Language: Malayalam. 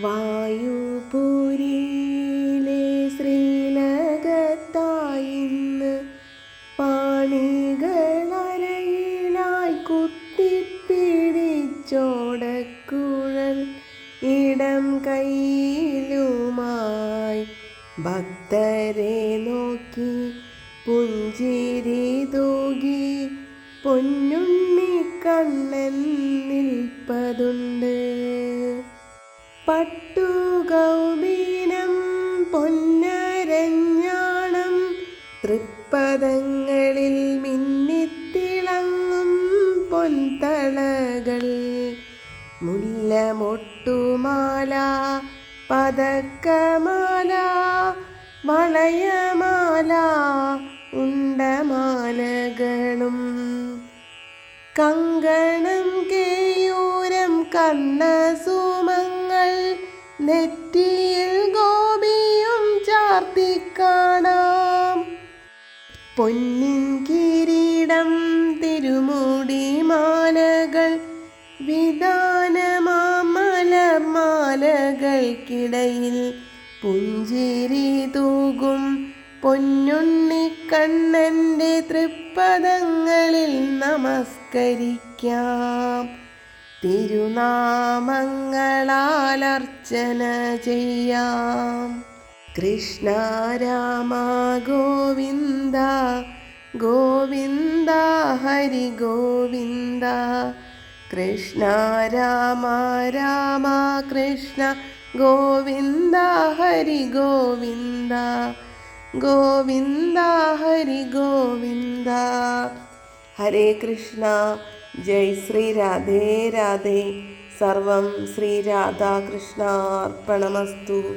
വായുപുരിയിലെ ശ്രീലകത്തായിന്ന് പാണികളരയിലായി കുത്തിപ്പിടിച്ചോടക്കുഴൽ ഇടം കയ്യിലുമായി ഭക്തരെ നോക്കി പുഞ്ചിരി തൂകി പൊന്നുണ്ണി കണ്ണൻ നിൽപ്പതുണ്ട്. പട്ടുകൗബീനം പൊന്നരഞ്ഞാണം തൃപ്പദങ്ങളിൽ മിന്നിത്തിളങ്ങും പൊൻതളകൾ. മുല്ലമൊട്ടുമാല പതക്കമാല വളയമാല ഉണ്ടമാലകളും. കങ്കണം കേയൂരം കണ്ണസുമങ്ങൾ നെറ്റിയിൽ ഗോപിയും ചാർത്തിക്കാണാം. പൊന്നിൻ കിരീടം തിരുമുടി മാലകൾ വിധാനമാമലമാലകൾക്കിടയിൽ പുഞ്ചിരി തൂകും പൊന്നുണ്ണിക്കണ്ണന്റെ തൃപ്പദങ്ങളിൽ നമസ്കരിക്കാം. തിരുനാമങ്ങളാൽ അർച്ചന ചെയ്യാം. കൃഷ്ണ രാമ ഗോവിന്ദ ഗോവിന്ദ ഹരി ഗോവിന്ദ. കൃഷ്ണ രാമ രാമ കൃഷ്ണ ഗോവിന്ദ ഹരി ഗോവിന്ദ. ഗോവിന്ദ ഹരി ഗോവിന്ദ. ഹരേ കൃഷ്ണ. ജയ് ശ്രീ രാധേ രാധേ. സർവം ശ്രീ രാധാകൃഷ്ണാർപ്പണമസ്തു.